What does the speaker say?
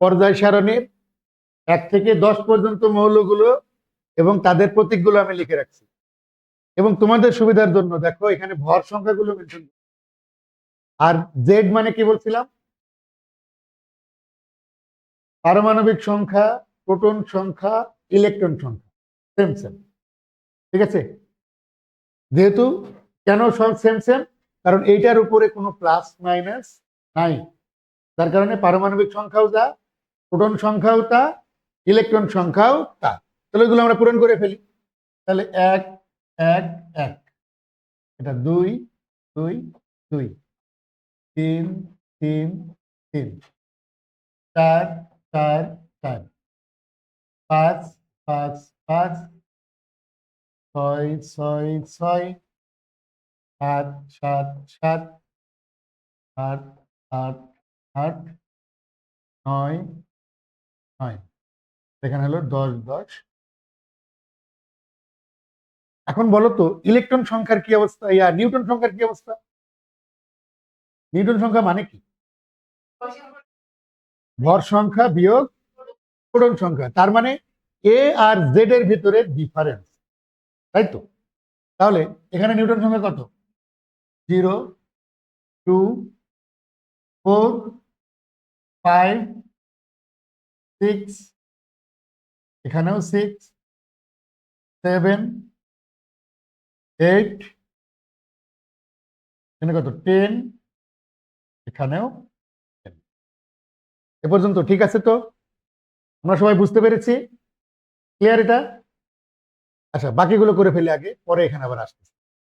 পর্যায় সারণীর এক থেকে দশ পর্যন্ত মৌলগুলো এবং তাদের প্রতীকগুলো আমি লিখে রাখছি। এবং তোমাদের সুবিধার জন্য, দেখো এখানে ভর সংখ্যাগুলো মেনশন আর জেড মানে কি বলছিলাম? পারমাণবিক সংখ্যা, প্রোটন সংখ্যা, ইলেকট্রন সংখ্যা। সেম সেম ঠিক আছে? যেহেতু কেন সেম সেম কারণ এইটার উপরে কোনো প্লাস মাইনাস নাই। তার কারণে পারমাণবিক সংখ্যাও যা প্রোটন সংখ্যাও তা, ইলেকট্রন সংখ্যাও তা। তাহলে এগুলো আমরা পূরণ করে ফেলি। তাহলে এক এক এক। এটা দুই দুই দুই। তিন তিন তিন। চার চার চার। পাঁচ পাঁচ পাঁচ। ছয় ছয় ছয়। সাত সাত সাত। আট আট আট। নয় নয় এখানে হলো দশ দশ। এখন বলো তো ইলেকট্রন সংখ্যার কি অবস্থা? ইয়া নিউটন সংখ্যার কি অবস্থা? নিউটন সংখ্যা মানে কি? ভর সংখ্যা বিয়োগ প্রোটন সংখ্যা। তার মানে এ আর জেড এর ভিতরে ডিফারেন্স তাই তো? তাহলে এখানে নিউটন সংখ্যা কত? Zero, two, four, five six এখানেও সিক্স সেভেন এইট এখানে কত? টেন এখানেও 10 এ পর্যন্ত, ঠিক আছে তো? আমরা সবাই বুঝতে পেরেছি? ক্লিয়ার এটা? আচ্ছা বাকিগুলো করে ফেলে আগে, পরে এখানে আবার আসতেছি।